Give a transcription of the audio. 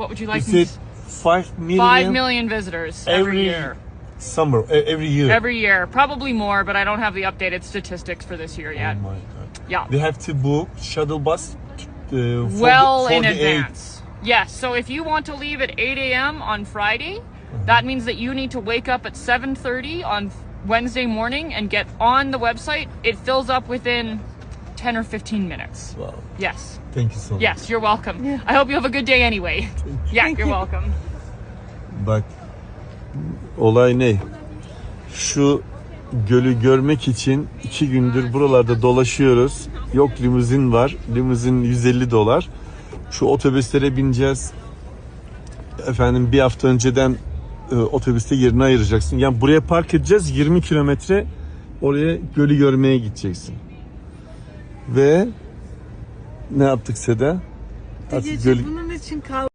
What would you like me said to 5 million, 5 million visitors every, every year. summer, every year. Every year. Probably more, but I don't have the updated statistics for this year yet. Oh my god. Yeah. They have to book shuttle bus uh, well in advance. Yes. So if you want to leave at 8 a.m. on Friday, that means that you need to wake up at 7:30 on Wednesday morning and get on the website. It fills up within 10 or 15 minutes. Wow. Yes. Thank you so much. Yes, you're welcome. I hope you have a good day anyway. Yeah, you're welcome. Bak olay ne? Şu gölü görmek için iki gündür buralarda dolaşıyoruz. Yok limuzin var. Limuzin 150 dolar. Şu otobüslere bineceğiz. Efendim bir hafta önceden e, otobüste yerini ayıracaksın. Yani buraya park edeceğiz 20 kilometre oraya gölü görmeye gideceksin. Ve ne yaptık Seda? Artık Gece göl- bunun için kal